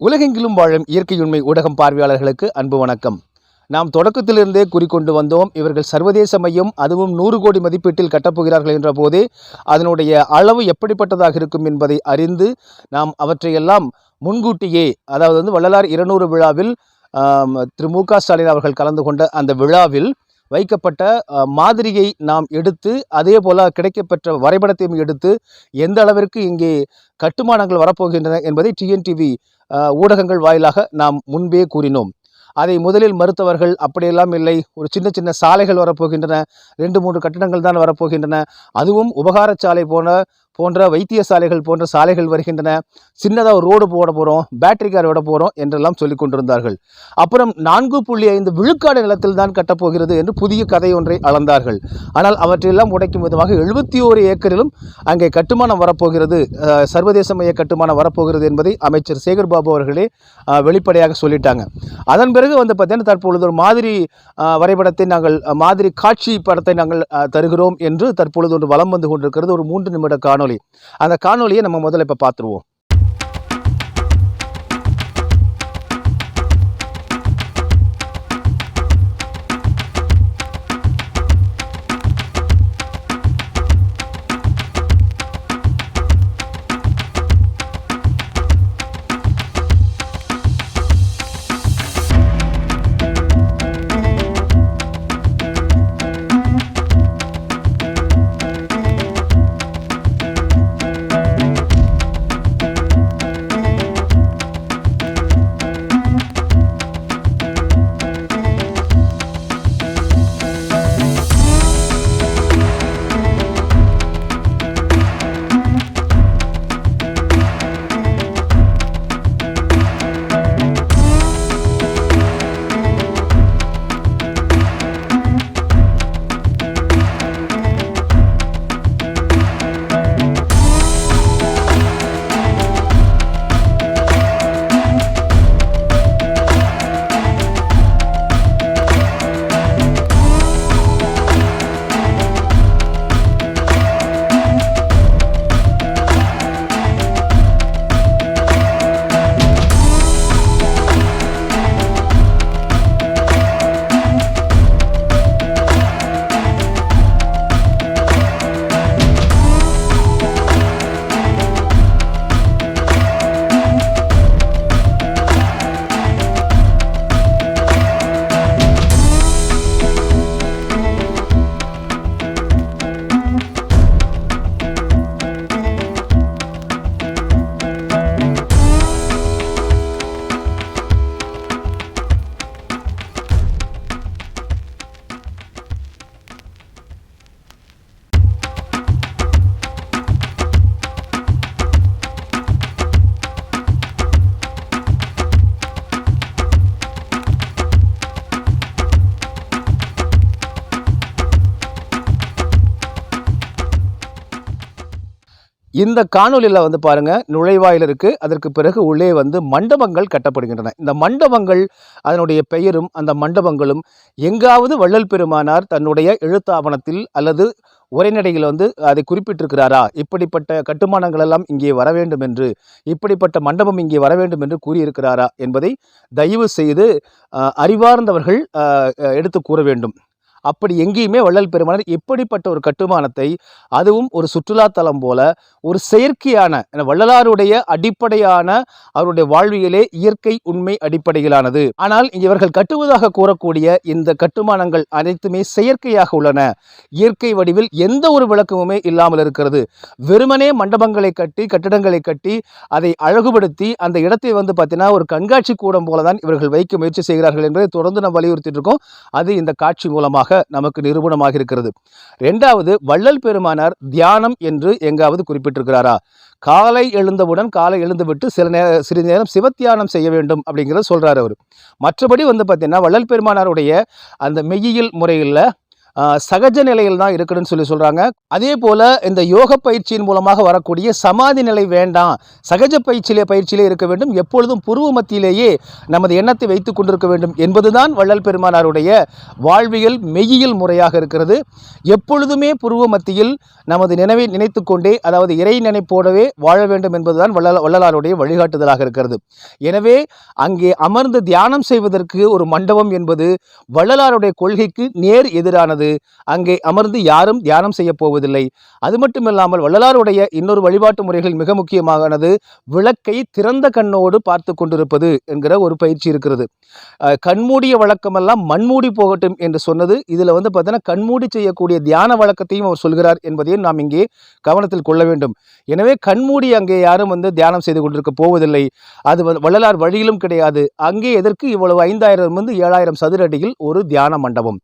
உலகெங்கிலும் வாழும் இயற்கையுண்மை ஊடகம் பார்வையாளர்களுக்கு அன்பு வணக்கம். நாம் தொடக்கத்திலிருந்தே குறிக்கொண்டு வந்தோம் இவர்கள் சர்வதேச மையம் அதுவும் நூறு கோடி மதிப்பீட்டில் கட்டப்போகிறார்கள் என்றபோது அதனுடைய அளவு எப்படிப்பட்டதாக இருக்கும் என்பதை அறிந்து நாம் அவற்றையெல்லாம் முன்கூட்டியே அதாவது வந்து வள்ளலார் இருநூறு விழாவில் திரு மு க ஸ்டாலின் அவர்கள் கலந்து கொண்ட அந்த விழாவில் வைக்கப்பட்ட மாதிரியை நாம் எடுத்து அதே போல கிடைக்கப்பெற்ற வரைபடத்தையும் எடுத்து எந்த அளவிற்கு இங்கே கட்டுமானங்கள் வரப்போகின்றன என்பதை டிஎன்டிவி ஊடகங்கள் வாயிலாக நாம் முன்பே கூறினோம். அதை முதலில் மறுத்தவர்கள் அப்படியெல்லாம் இல்லை. ஒரு சின்ன சின்ன சாலைகள் வரப்போகின்றன. ரெண்டு மூன்று கட்டடங்கள் தான் வரப்போகின்றன. அதுவும் உபகார சாலை போன போன்ற வைத்தியசாலைகள் போன்ற சாலைகள் வருகின்றன. சின்னதாக ஒரு ரோடு போட போகிறோம் பேட்டரி கார் விட போகிறோம் என்றெல்லாம் சொல்லி கொண்டிருந்தார்கள். அப்புறம் நான்கு புள்ளி ஐந்து விழுக்காடு நிலத்தில் தான் கட்டப்போகிறது என்று புதிய கதை ஒன்றை அளந்தார்கள். ஆனால் அவற்றையெல்லாம் உடைக்கும் விதமாக எழுபத்தி ஓரு ஏக்கரிலும் அங்கே கட்டுமானம் வரப்போகிறது. சர்வதேச மைய கட்டுமானம் வரப்போகிறது என்பதை அமைச்சர் சேகர் பாபு அவர்களே வெளிப்படையாக சொல்லிட்டாங்க. அதன் பிறகு வந்து பார்த்தீங்கன்னா தற்பொழுது ஒரு மாதிரி வரைபடத்தை நாங்கள் மாதிரி காட்சி படத்தை நாங்கள் தருகிறோம் என்று தற்பொழுது ஒன்று வலம் வந்து கொண்டிருக்கிறது. ஒரு மூன்று நிமிட காணொலி அந்த காணொலியை நம்ம முதல்ல இப்போ பார்த்துருவோம். இந்த காணொளியில் வந்து பாருங்கள் நுழைவாயில் இருக்குது அதற்கு பிறகு உள்ளே வந்து மண்டபங்கள் கட்டப்படுகின்றன. இந்த மண்டபங்கள் அதனுடைய பெயரும் அந்த மண்டபங்களும் எங்காவது வள்ளல் பெருமானார் தன்னுடைய எழுத்தாவணத்தில் அல்லது உரைநடையில் வந்து அதை குறிப்பிட்டிருக்கிறாரா? இப்படிப்பட்ட கட்டுமானங்கள் எல்லாம் இங்கே வர வேண்டும் என்று இப்படிப்பட்ட மண்டபம் இங்கே வர வேண்டும் என்று கூறியிருக்கிறாரா என்பதை தயவு செய்து அறிவார்ந்தவர்கள் எடுத்து கூற வேண்டும். அப்படி எங்கேயுமே வள்ளல் பெருமானார் எப்படிப்பட்ட ஒரு கட்டுமானத்தை அதுவும் ஒரு சுற்றுலாத்தலம் போல ஒரு செயற்கையான வள்ளலாருடைய அடிப்படையான அவருடைய வாழ்வியலே இயற்கை உண்மை அடிப்படையிலானது. ஆனால் இவர்கள் கட்டுவதாக கூறக்கூடிய இந்த கட்டுமானங்கள் அனைத்துமே செயற்கையாக உள்ளன. இயற்கை வடிவில் எந்த ஒரு விளக்கமுமே இல்லாமல் இருக்கிறது. வெறுமனே மண்டபங்களை கட்டி கட்டிடங்களை கட்டி அதை அழகுபடுத்தி அந்த இடத்தை வந்து பார்த்தீங்கன்னா ஒரு கண்காட்சி கூடம் போல தான் இவர்கள் வைக்க முயற்சி செய்கிறார்கள் என்பதை தொடர்ந்து நம்ம வலியுறுத்திட்டு இருக்கோம். அது இந்த காட்சி மூலமாக. நமக்கு நிரூபணமாக இருக்கிறது. ரெண்டாவது வள்ளல் பெருமானார் தியானம் என்று எங்காவது குறிப்பிட்டிருக்கிறாரா? காலை எழுந்தவுடன் காலை எழுந்துவிட்டு சில நேர சிறிது நேரம் சிவத்தியானம் செய்ய வேண்டும் அப்படிங்கிறத சொல்கிறார் அவர். மற்றபடி வந்து பார்த்திங்கன்னா வள்ளல் பெருமானாருடைய அந்த மெய்யியல் முறையில் சகஜ நிலையில் தான் இருக்குதுன்னு சொல்லி சொல்கிறாங்க அதே போல் இந்த யோக பயிற்சியின் மூலமாக வரக்கூடிய சமாதி நிலை வேண்டாம். சகஜ பயிற்சியிலே பயிற்சியிலே இருக்க வேண்டும். எப்பொழுதும் புருவ மத்தியிலேயே நமது எண்ணத்தை வைத்து கொண்டிருக்க வேண்டும் என்பதுதான் வள்ளல் பெருமானாருடைய வாழ்வியல் மெய்யியல் முறையாக இருக்கிறது. எப்பொழுதுமே புருவ மத்தியில் நமது நினைவை நினைத்து கொண்டே அதாவது இறை நினைப்போடவே வாழ வேண்டும் என்பதுதான் வள்ளல் வள்ளலாருடைய வழிகாட்டுதலாக இருக்கிறது. எனவே அங்கே அமர்ந்து தியானம் செய்வதற்கு ஒரு மண்டபம் என்பது வள்ளலாருடைய கொள்கைக்கு நேர் எதிரானது. அங்கே அமர்ந்து யாரும் தியானம் செய்ய போவதில்லை. அது மட்டுமில்லாமல் வள்ளலாருடைய இன்னொரு வழிபாட்டு முறைகள் மிக முக்கியமானது. விளக்கை திறந்த கண்ணோடு பார்த்து கொண்டிருப்பது என்கிற ஒரு பயிற்சி இருக்கிறது. கண்மூடிய வழக்கமெல்லாம் மண்மூடி போகட்டும் என்று சொன்னது. இதில் வந்து பார்த்தீங்கன்னா கண்மூடி செய்யக்கூடிய தியான வழக்கத்தையும் அவர் சொல்கிறார் என்பதையும் நாம் இங்கே கவனத்தில் கொள்ள வேண்டும். எனவே கண்மூடி அங்கே யாரும் வந்து தியானம் செய்து கொண்டிருக்க போவதில்லை. அது வந்து வள்ளலார் வழியிலும் கிடையாது. அங்கே எதற்கு இவ்வளவு ஐந்தாயிரம் வந்து ஏழாயிரம் சதுர அடியில் ஒரு தியான மண்டபம்.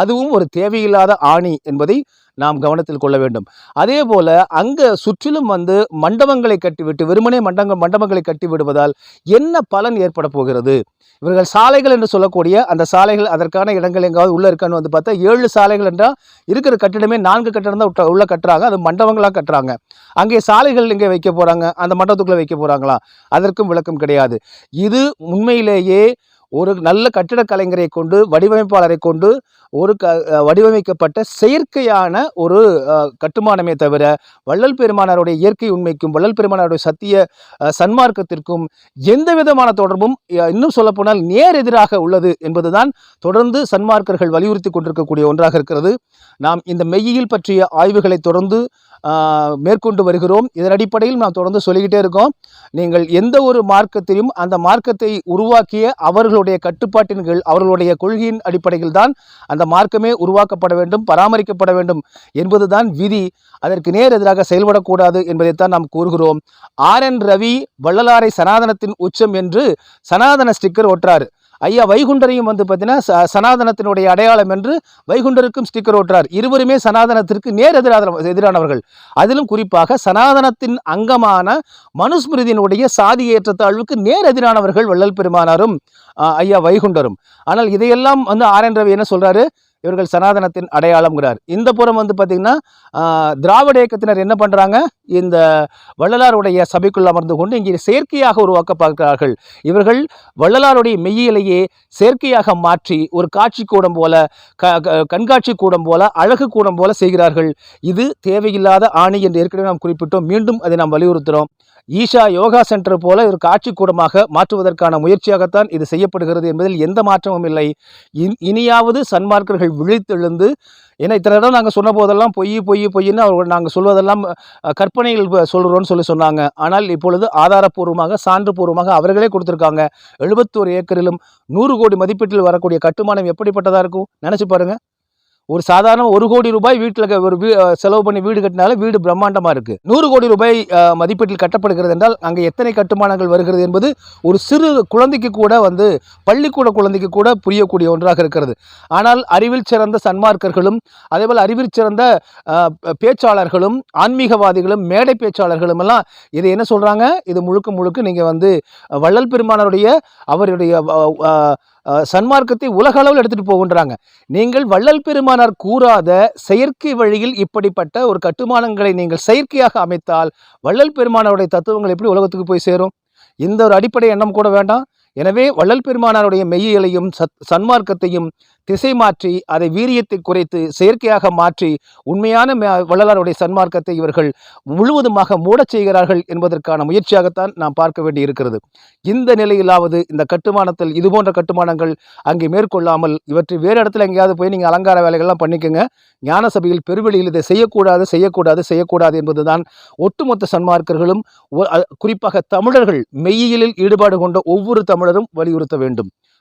அதுவும் ஒரு தேவையில்லாத ஆணி என்பதை நாம் கவனத்தில் கொள்ள வேண்டும். அதே போல அங்கே சுற்றிலும் வந்து மண்டபங்களை கட்டிவிட்டு வெறுமனே மண்டங்க மண்டபங்களை கட்டி விடுவதால் என்ன பலன் ஏற்பட போகிறது? இவர்கள் சாலைகள் என்று சொல்லக்கூடிய அந்த சாலைகள் அதற்கான இடங்கள் எங்காவது உள்ளே இருக்கான்னு வந்து பார்த்தா ஏழு சாலைகள் என்றால் இருக்கிற கட்டிடமே நான்கு கட்டிடம் தான் உள்ள கட்டுறாங்க. அது மண்டபங்களாக கட்டுறாங்க. அங்கே சாலைகள் இங்கே வைக்க போகிறாங்க அந்த மண்டபத்துக்குள்ளே வைக்க போகிறாங்களா அதற்கும் விளக்கம் கிடையாது. இது உண்மையிலேயே ஒரு நல்ல கட்டிடக் கலைஞரை கொண்டு வடிவமைப்பாளரை கொண்டு ஒரு க வடிவமைக்கப்பட்ட செயற்கையான ஒரு கட்டுமானமே தவிர வள்ளல் பெருமானாருடைய இயற்கை உண்மைக்கும் வள்ளல் பெருமானாருடைய சத்திய சன்மார்க்கத்திற்கும் எந்த விதமான தொடர்பும் இன்னும் சொல்லப்போனால் நேர் எதிராக உள்ளது என்பதுதான் தொடர்ந்து சன்மார்க்கர்கள் வலியுறுத்தி கொண்டிருக்கக்கூடிய ஒன்றாக இருக்கிறது. நாம் இந்த மெய்யியல் பற்றிய ஆய்வுகளை தொடர்ந்து மேற்கொண்டு வருகிறோம். இதன் அடிப்படையில் நாம் தொடர்ந்து சொல்லிக்கிட்டே இருக்கோம். நீங்கள் எந்த ஒரு மார்க்கத்தையும் அந்த மார்க்கத்தை உருவாக்கிய அவர்களுடைய கட்டுப்பாட்டின் கீழ் அவர்களுடைய கொள்கையின் அடிப்படையில் தான் அந்த மார்க்கமே உருவாக்கப்பட வேண்டும் பராமரிக்கப்பட வேண்டும் என்பதுதான் விதி. அதற்கு நேர் எதிராக செயல்படக்கூடாது என்பதைத்தான் நாம் கூறுகிறோம். ஆர் என் ரவி வள்ளலாரை சனாதனத்தின் உச்சம் என்று சனாதன ஸ்டிக்கர் ஒற்றார். ஐயா வைகுண்டரையும் வந்து பார்த்தீங்கன்னா ச- சனாதனத்தினுடைய அடையாளம் என்று வைகுண்டருக்கும் ஸ்டிக்கர் ஓட்டுறார். இருவருமே சனாதனத்திற்கு நேர் எதிரான எதிரானவர்கள். அதிலும் குறிப்பாக சனாதனத்தின் அங்கமான மனுஸ்மிருதியினுடைய சாதி ஏற்றத்தாழ்வுக்கு நேர் எதிரானவர்கள் வள்ளல் பெருமானாரும் ஐயா வைகுண்டரும். ஆனால் இதையெல்லாம் வந்து ஆர் என் ரவி என்ன சொல்கிறாரு இவர்கள் சனாதனத்தின் அடையாளம்ங்கிறார். இந்த புறம் வந்து பார்த்திங்கன்னா திராவிட இயக்கத்தினர் என்ன பண்ணுறாங்க இந்த வள்ளலாருடைய சபைக்குள் அமர்ந்து கொண்டு இங்கே செயற்கையாக உருவாக்க பார்க்கிறார்கள் இவர்கள் வள்ளலாருடைய மெய்யிலேயே செயற்கையாக மாற்றி ஒரு காட்சி கூடம் போல க க- கண்காட்சி கூடம் போல அழகு கூடம் போல செய்கிறார்கள். இது தேவையில்லாத ஆணி என்று ஏற்கனவே நாம் குறிப்பிட்டோம். மீண்டும் அதை நாம் வலியுறுத்துகிறோம். ஈஷா யோகா சென்டர் போல ஒரு காட்சி கூடமாக மாற்றுவதற்கான முயற்சியாகத்தான் இது செய்யப்படுகிறது என்பதில் எந்த மாற்றமும் இல்லை. இன்- இனியாவது சன்மார்க்கர்கள் விழித்தெழுந்து ஏன்னா இத்தனை தடவை நாங்கள் சொன்ன போதெல்லாம் பொய் பொய் பொய்ன்னு அவர்கள் நாங்கள் சொல்வதெல்லாம் கற்பனையில் சொல்கிறோன்னு சொல்லி சொன்னாங்க. ஆனால் இப்பொழுது ஆதாரப்பூர்வமாக சான்றுபூர்வமாக அவர்களே கொடுத்துருக்காங்க. எழுபத்தோரு ஏக்கரிலும் நூறு கோடி மதிப்பீட்டில் வரக்கூடிய கட்டுமானம் எப்படிப்பட்டதாக இருக்கும்? நினச்சி பாருங்கள் ஒரு சாதாரண ஒரு கோடி ரூபாய் வீட்டில் ஒரு வீ செலவு பண்ணி வீடு கட்டினாலும் வீடு பிரம்மாண்டமாக இருக்குது நூறு கோடி ரூபாய் மதிப்பீட்டில் கட்டப்படுகிறது என்றால் அங்கே எத்தனை கட்டுமானங்கள் வருகிறது என்பது ஒரு சிறு குழந்தைக்கு கூட வந்து பள்ளிக்கூட குழந்தைக்கு கூட புரியக்கூடிய ஒன்றாக இருக்கிறது. ஆனால் அறிவில் சிறந்த சன்மார்க்கர்களும் அதேபோல் அறிவில் சிறந்த பேச்சாளர்களும் ஆன்மீகவாதிகளும் மேடை பேச்சாளர்களும் எல்லாம் இதை என்ன சொல்கிறாங்க இது முழுக்க முழுக்க நீங்கள் வந்து வள்ளல் பெருமானருடைய அவருடைய சன்மார்க்கத்தை உலக அளவில் எடுத்துகிட்டு போகின்றாங்க. நீங்கள் வள்ளல் பெருமானார் கூறாத செயற்கை வழியில் இப்படிப்பட்ட ஒரு கட்டுமானங்களை நீங்கள் செயற்கையாக அமைத்தால் வள்ளல் பெருமானாருடைய தத்துவங்கள் எப்படி உலகத்துக்கு போய் சேரும்? இந்த ஒரு அடிப்படை எண்ணம் கூட வேண்டாம். எனவே வள்ளல் பெருமானாருடைய மெய்யியலையும் சத் சன்மார்க்கத்தையும் திசை மாற்றி அதை வீரியத்தை குறைத்து செயற்கையாக மாற்றி உண்மையான வள்ளலாருடைய சன்மார்க்கத்தை இவர்கள் முழுவதுமாக மூடச் செய்கிறார்கள் என்பதற்கான முயற்சியாகத்தான் நாம் பார்க்க வேண்டி இருக்கிறது இந்த நிலையிலாவது இந்த கட்டுமானத்தில் இது போன்ற கட்டுமானங்கள் அங்கே மேற்கொள்ளாமல் இவற்றை வேறு இடத்துல எங்கேயாவது போய் நீங்கள் அலங்கார வேலைகள்லாம் பண்ணிக்கோங்க. ஞான சபையில் பெருவெளியில் இதை செய்யக்கூடாது செய்யக்கூடாது செய்யக்கூடாது என்பதுதான் ஒட்டுமொத்த சன்மார்க்கர்களும் குறிப்பாக தமிழர்கள் மெய்யியலில் ஈடுபாடு கொண்ட ஒவ்வொரு தமிழரும் வலியுறுத்த வேண்டும்.